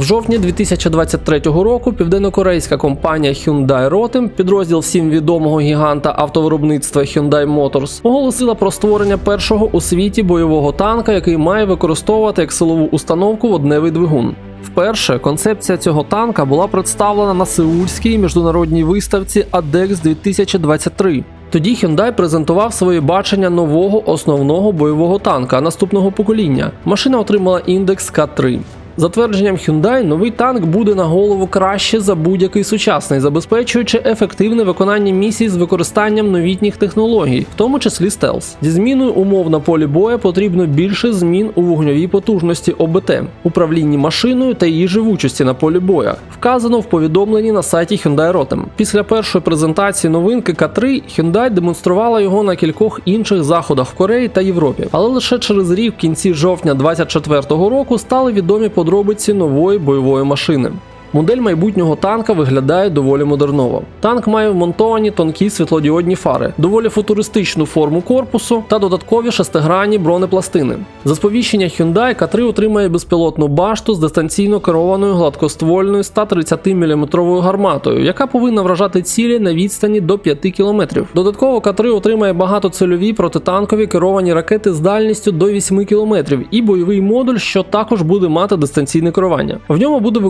В жовтні 2023 року південнокорейська компанія Hyundai Rotem, підрозділ всім відомого гіганта автовиробництва Hyundai Motors, оголосила про створення першого у світі бойового танка, який має використовувати як силову установку водневий двигун. Вперше концепція цього танка була представлена на Сеульській міжнародній виставці ADEX 2023. Тоді Hyundai презентував своє бачення нового основного бойового танка наступного покоління. Машина отримала індекс К3. За твердженням Hyundai, новий танк буде на голову краще за будь-який сучасний, забезпечуючи ефективне виконання місій з використанням новітніх технологій, в тому числі стелс. Зі зміною умов на полі боя потрібно більше змін у вогньовій потужності ОБТ, управлінні машиною та її живучості на полі боя. Вказано в повідомленні на сайті Hyundai Rotem. Після першої презентації новинки К3 Hyundai демонструвала його на кількох інших заходах в Кореї та Європі, але лише через рік, в кінці жовтня 2024 року, стали відомі подробиці нової бойової машини. Модель майбутнього танка виглядає доволі модерново. Танк має вмонтовані тонкі світлодіодні фари, доволі футуристичну форму корпусу та додаткові шестигранні бронепластини. За сповіщення Hyundai К3 отримає безпілотну башту з дистанційно керованою гладкоствольною 130 мм гарматою, яка повинна вражати цілі на відстані до 5 км. Додатково К3 отримає багатоцільові протитанкові керовані ракети з дальністю до 8 км і бойовий модуль, що також буде мати дистанційне керування. В ньому буде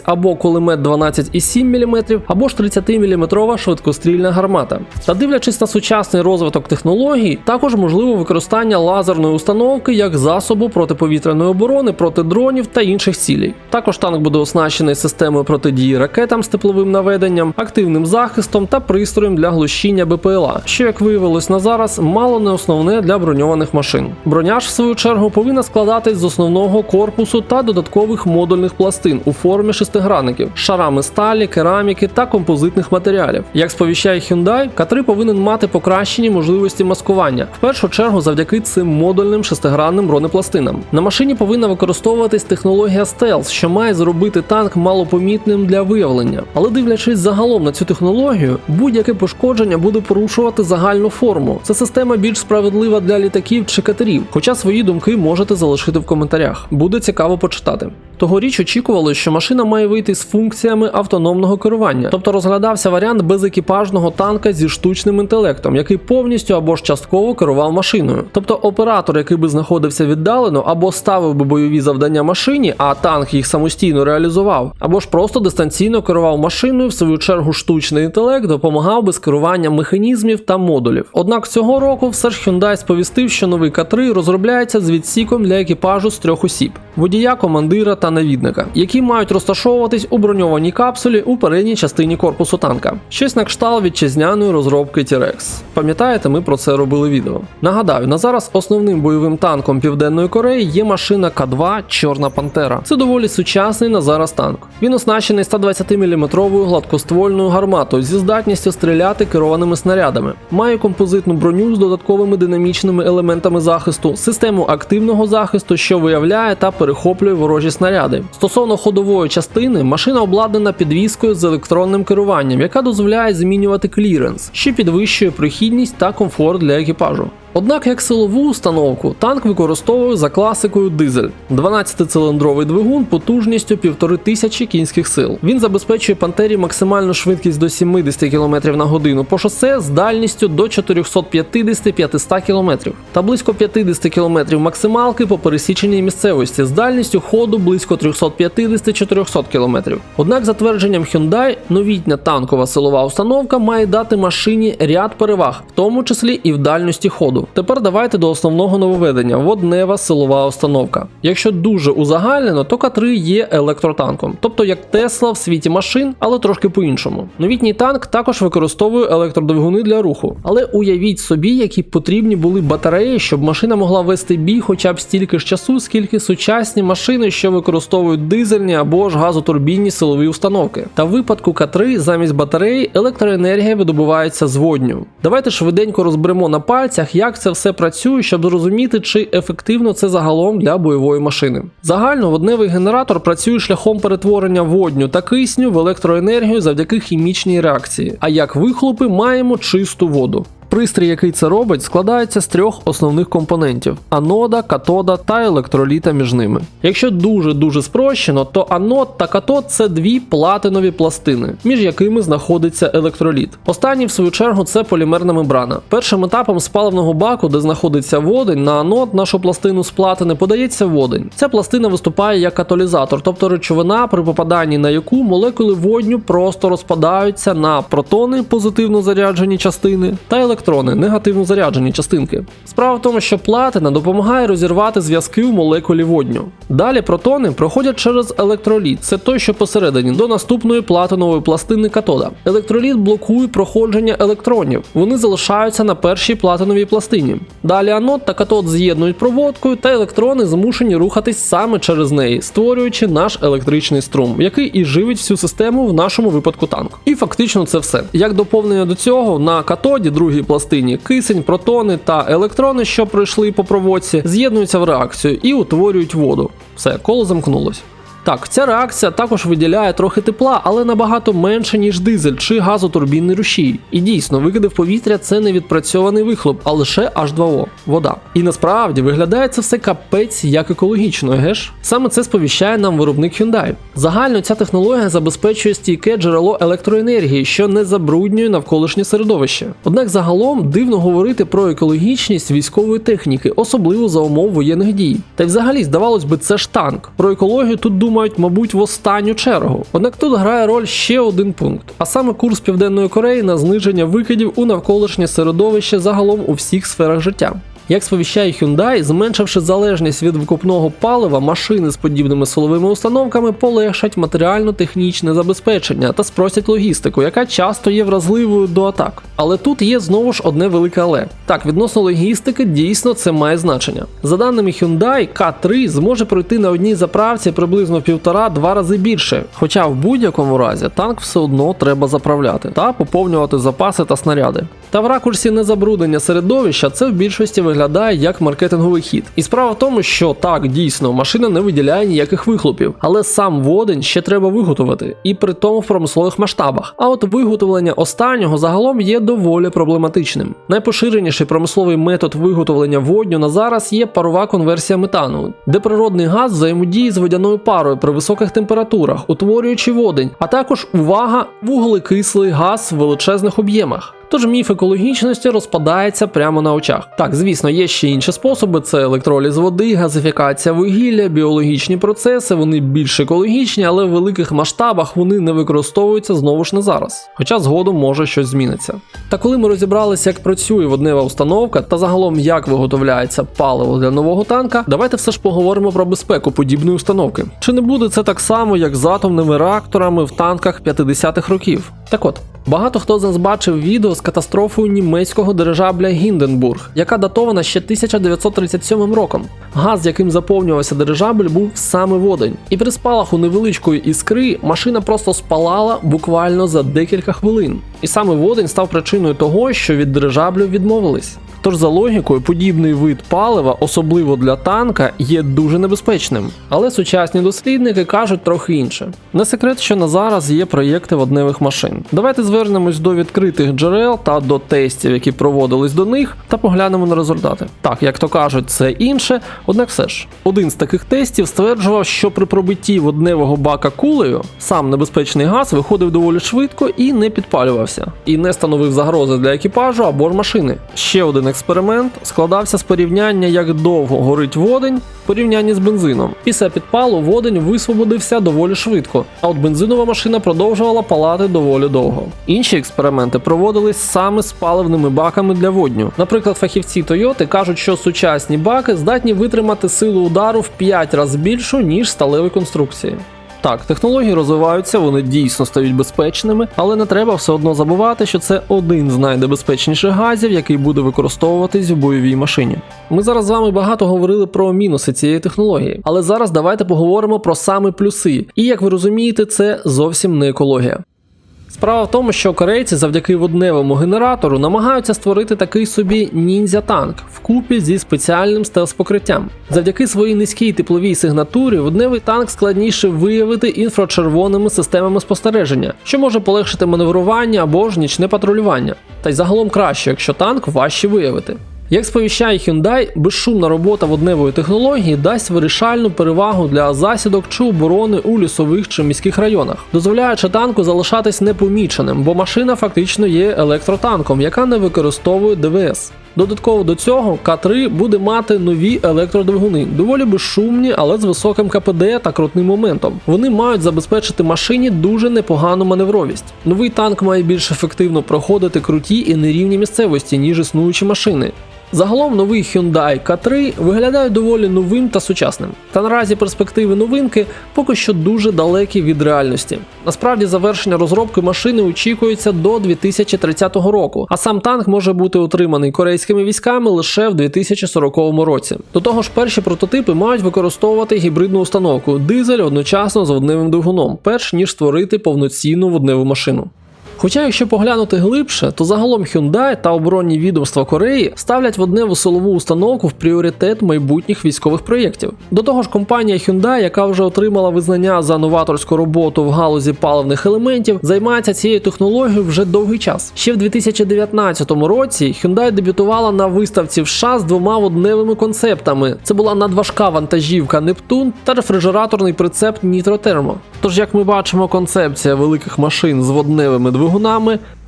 використовуватись або кулемет 12,7 мм, або ж 30-мм швидкострільна гармата. Та дивлячись на сучасний розвиток технологій, також можливо використання лазерної установки як засобу протиповітряної оборони проти дронів та інших цілей. Також танк буде оснащений системою протидії ракетам з тепловим наведенням, активним захистом та пристроєм для глушіння БПЛА, що, як виявилось на зараз, мало не основне для броньованих машин. Броня ж, в свою чергу, повинна складатись з основного корпусу та додаткових модульних пластин у формі шестигранників, шарами сталі, кераміки та композитних матеріалів. Як сповіщає Hyundai, К3 повинен мати покращені можливості маскування, в першу чергу завдяки цим модульним шестигранним бронепластинам. На машині повинна використовуватись технологія Stealth, що має зробити танк малопомітним для виявлення. Але дивлячись загалом на цю технологію, будь-яке пошкодження буде порушувати загальну форму. Це система більш справедлива для літаків чи катерів. Хоча свої думки можете залишити в коментарях. Буде цікаво почитати. Тогоріч очікували, що машина має вийти з функціями автономного керування, тобто розглядався варіант безекіпажного танка зі штучним інтелектом, який повністю або ж частково керував машиною. Тобто оператор, який би знаходився віддалено, або ставив би бойові завдання машині, а танк їх самостійно реалізував, або ж просто дистанційно керував машиною, в свою чергу штучний інтелект допомагав би з керуванням механізмів та модулів. Однак цього року все ж Hyundai сповістив, що новий К3 розробляється з відсіком для екіпажу з трьох осіб: водія, командира та навідника, які мають розташовуватись у броньованій капсулі у передній частині корпусу танка. Щось на кшталт вітчизняної розробки T-Rex. Пам'ятаєте, ми про це робили відео. Нагадаю, на зараз основним бойовим танком Південної Кореї є машина К2 Чорна Пантера. Це доволі сучасний на зараз танк. Він оснащений 120-мм гладкоствольною гарматою зі здатністю стріляти керованими снарядами. Має композитну броню з додатковими динамічними елементами захисту, систему активного захисту, що виявляє та перехоплює ворожі снаряди. Стосовно ходової частини, машина обладнана підвіскою з електронним керуванням, яка дозволяє змінювати кліренс, що підвищує прохідність та комфорт для екіпажу. Однак, як силову установку, танк використовує за класикою дизель 12-циліндровий двигун потужністю 1500 кінських сил. Він забезпечує пантері максимальну швидкість до 70 км на годину по шосе з дальністю до 450-500 км та близько 50 км максималки по пересіченій місцевості з дальністю ходу близько 350-400 км. Однак, за твердженням Hyundai, новітня танкова силова установка має дати машині ряд переваг, в тому числі і в дальності ходу. Тепер давайте до основного нововведення воднева силова установка. Якщо дуже узагальнено, то К3 є електротанком, тобто як Тесла в світі машин, але трошки по-іншому. Новітній танк також використовує електродвигуни для руху. Але уявіть собі, які потрібні були батареї, щоб машина могла вести бій хоча б стільки ж часу, скільки сучасні машини, що використовують дизельні або ж газотурбінні силові установки. Та в випадку К3 замість батареї електроенергія видобувається з водню. Давайте швиденько розберемо на пальцях, як це все працює, щоб зрозуміти, чи ефективно це загалом для бойової машини. Загально водневий генератор працює шляхом перетворення водню та кисню в електроенергію завдяки хімічній реакції. А як вихлопи маємо чисту воду. Пристрій, який це робить, складається з трьох основних компонентів: анода, катода та електроліта між ними. Якщо дуже дуже спрощено, то анод та катод це дві платинові пластини, між якими знаходиться електроліт. Останній, в свою чергу, це полімерна мембрана. Першим етапом спаливного баку, де знаходиться водень, на анод нашу пластину з платини подається водень. Ця пластина виступає як каталізатор, тобто речовина, при попаданні на яку молекули водню просто розпадаються на протони, позитивно заряджені частини, та електрони, негативно заряджені частинки. Справа в тому, що платина допомагає розірвати зв'язки у молекулі водню. Далі протони проходять через електроліт, це той, що посередині, до наступної платинової пластини катода. Електроліт блокує проходження електронів, вони залишаються на першій платиновій пластині. Далі анод та катод з'єднують проводкою, та електрони змушені рухатись саме через неї, створюючи наш електричний струм, який і живить всю систему в нашому випадку танк. І фактично це все. Як доповнення до цього, на катоді другій пластині кисень, протони та електрони, що пройшли по проводці, з'єднуються в реакцію і утворюють воду. Все, коло замкнулось. Так, ця реакція також виділяє трохи тепла, але набагато менше, ніж дизель чи газотурбінний рушій. І дійсно, викиди в повітря це не відпрацьований вихлоп, а лише H2O – вода. І насправді виглядає це все капець як екологічно, геш? Саме це сповіщає нам виробник Hyundai. Загально ця технологія забезпечує стійке джерело електроенергії, що не забруднює навколишнє середовище. Однак загалом дивно говорити про екологічність військової техніки, особливо за умов воєнних дій. Та й взагалі, здавалось би, це ж танк. Про екологію тут думають, мабуть, в останню чергу. Однак тут грає роль ще один пункт, а саме курс Південної Кореї на зниження викидів у навколишнє середовище загалом у всіх сферах життя. Як сповіщає Hyundai, зменшивши залежність від викупного палива, машини з подібними силовими установками полегшать матеріально-технічне забезпечення та спростять логістику, яка часто є вразливою до атак. Але тут є знову ж одне велике але. Так, відносно логістики, дійсно це має значення. За даними Hyundai, K3 зможе пройти на одній заправці приблизно в півтора-два рази більше. Хоча в будь-якому разі танк все одно треба заправляти та поповнювати запаси та снаряди. Та в ракурсі незабруднення середовища це в більшості виглядає як маркетинговий хід. І справа в тому, що так дійсно машина не виділяє ніяких вихлопів, але сам водень ще треба виготовити, і при тому в промислових масштабах. А от виготовлення останнього загалом є доволі проблематичним. Найпоширеніший промисловий метод виготовлення водню на зараз є парова конверсія метану, де природний газ взаємодіє з водяною парою при високих температурах, утворюючи водень, а також увага, вуглекислий газ в величезних об'ємах. Тож міф екологічності розпадається прямо на очах. Так, звісно, є ще інші способи: це електроліз води, газифікація вугілля, біологічні процеси. Вони більш екологічні, але в великих масштабах вони не використовуються знову ж не зараз. Хоча згодом може щось зміниться. Та коли ми розібралися, як працює воднева установка та загалом як виготовляється паливо для нового танка, давайте все ж поговоримо про безпеку подібної установки. Чи не буде це так само, як з атомними реакторами в танках 50-х років? Так от. Багато хто з нас бачив відео з катастрофою німецького дирижабля Гінденбург, яка датована ще 1937 роком. Газ, яким заповнювався дирижабль, був саме водень. І при спалаху невеличкої іскри машина просто спалала буквально за декілька хвилин. І саме водень став причиною того, що від дирижаблю відмовились. Тож за логікою, подібний вид палива, особливо для танка, є дуже небезпечним. Але сучасні дослідники кажуть трохи інше. Не секрет, що на зараз є проєкти водневих машин. Давайте звернемось до відкритих джерел та до тестів, які проводились до них, та поглянемо на результати. Так, як то кажуть, це інше, однак все ж. Один з таких тестів стверджував, що при пробитті водневого бака кулею сам небезпечний газ виходив доволі швидко і не підпалювався, і не становив загрози для екіпажу або ж машини. Ще один експеримент складався з порівняння, як довго горить водень в порівнянні з бензином. Після підпалу водень висвободився доволі швидко, а от бензинова машина продовжувала палати доволі довго. Інші експерименти проводились саме з паливними баками для водню. Наприклад, фахівці Toyota кажуть, що сучасні баки здатні витримати силу удару в 5 разів більшу, ніж сталеві конструкції. Так, технології розвиваються, вони дійсно стають безпечними, але не треба все одно забувати, що це один з найнебезпечніших газів, який буде використовуватись в бойовій машині. Ми зараз з вами багато говорили про мінуси цієї технології, але зараз давайте поговоримо про саме плюси. І як ви розумієте, це зовсім не екологія. Справа в тому, що корейці завдяки водневому генератору намагаються створити такий собі ніндзя-танк вкупі зі спеціальним стелс-покриттям. Завдяки своїй низькій тепловій сигнатурі водневий танк складніше виявити інфрачервоними системами спостереження, що може полегшити маневрування або ж нічне патрулювання. Та й загалом краще, якщо танк важче виявити. Як сповіщає Hyundai, безшумна робота водневої технології дасть вирішальну перевагу для засідок чи оборони у лісових чи міських районах, дозволяючи танку залишатись непоміченим, бо машина фактично є електротанком, яка не використовує ДВС. Додатково до цього К3 буде мати нові електродвигуни, доволі безшумні, але з високим КПД та крутним моментом. Вони мають забезпечити машині дуже непогану маневровість. Новий танк має більш ефективно проходити круті і нерівні місцевості, ніж існуючі машини. Загалом новий Hyundai K3 виглядає доволі новим та сучасним. Та наразі перспективи новинки поки що дуже далекі від реальності. Насправді завершення розробки машини очікується до 2030 року, а сам танк може бути отриманий корейськими військами лише в 2040 році. До того ж, перші прототипи мають використовувати гібридну установку дизель одночасно з водневим двигуном, перш ніж створити повноцінну водневу машину. Хоча, якщо поглянути глибше, то загалом Hyundai та оборонні відомства Кореї ставлять водневу силову установку в пріоритет майбутніх військових проєктів. До того ж, компанія Hyundai, яка вже отримала визнання за новаторську роботу в галузі паливних елементів, займається цією технологією вже довгий час. Ще в 2019 році Hyundai дебютувала на виставці в США з двома водневими концептами. Це була надважка вантажівка Нептун та рефрижераторний прицеп Thermo. Тож, як ми бачимо, концепція великих машин з водневими двигунами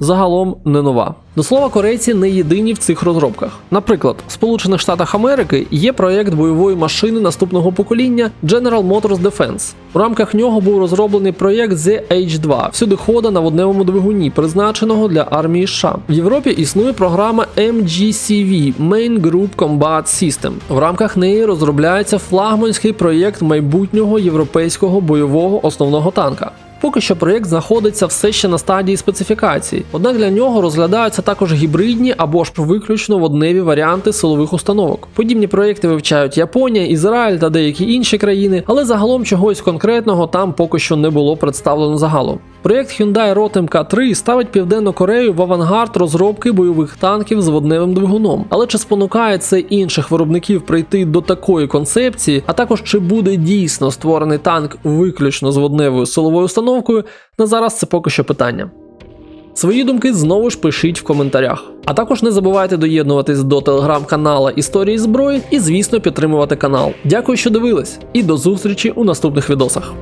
загалом не нова. До слова, корейці не єдині в цих розробках. Наприклад, в Сполучених Штатах Америки є проєкт бойової машини наступного покоління General Motors Defense. У рамках нього був розроблений проєкт ZH2 всюдихода на водневому двигуні, призначеного для армії США. В Європі існує програма MGCV Main Group Combat System. В рамках неї розробляється флагманський проєкт майбутнього європейського бойового основного танка. Поки що проєкт знаходиться все ще на стадії специфікації, однак для нього розглядаються також гібридні або ж виключно водневі варіанти силових установок. Подібні проєкти вивчають Японія, Ізраїль та деякі інші країни, але загалом чогось конкретного там поки що не було представлено загалом. Проєкт Hyundai Rotem K3 ставить Південну Корею в авангард розробки бойових танків з водневим двигуном. Але чи спонукає це інших виробників прийти до такої концепції, а також чи буде дійсно створений танк виключно з водневою силовою установкою, на зараз це поки що питання. Свої думки знову ж пишіть в коментарях. А також не забувайте доєднуватись до телеграм-канала Історії зброї і, звісно, підтримувати канал. Дякую, що дивились, і до зустрічі у наступних відосах.